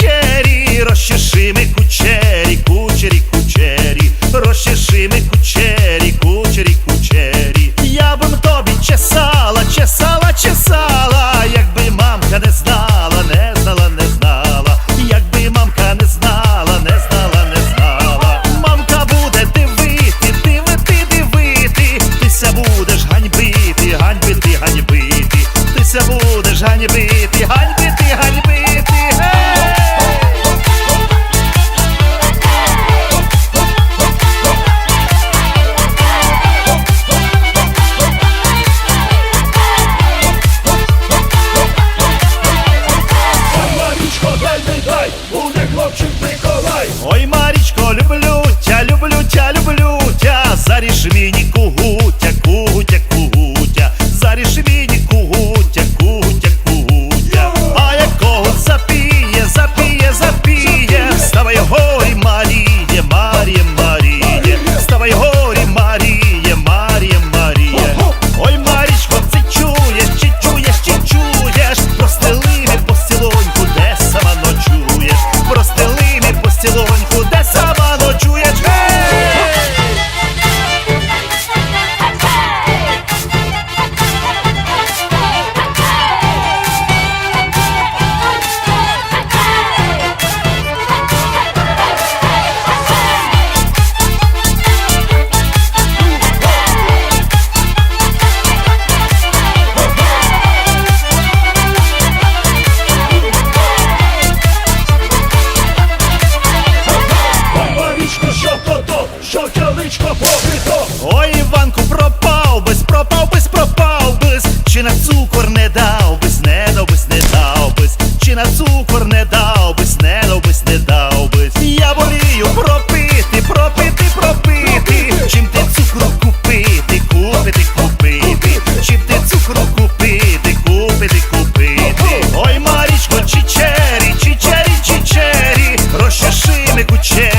кучері, розчеши ми кучері, кучері, кучері, розчеши ми кучері, кучері, кучері. Я б тобі чесала, чесала, чесала, якби мамка не знала, не знала, не знала, якби мамка не знала, не знала, не знала. Мамка буде дивити, дивити, дивити, ти тися будеш ганьбити, ганьбити, ганьбити, тися будеш ганьбити, ганьбити. Ой, Іванку пропав, без пропав, без пропав без. Чи на цукор не дав, без не дав, без не дав без. Чи на цукор не дав, без не дав, без не дав без. Я волію пропити, пропити, пропити, чим ти цукру купити, купити, купити, чим ти цукру купити, купити, купити. Ой, Марічко, чичері, чичері, чичері, розчеши не кучері.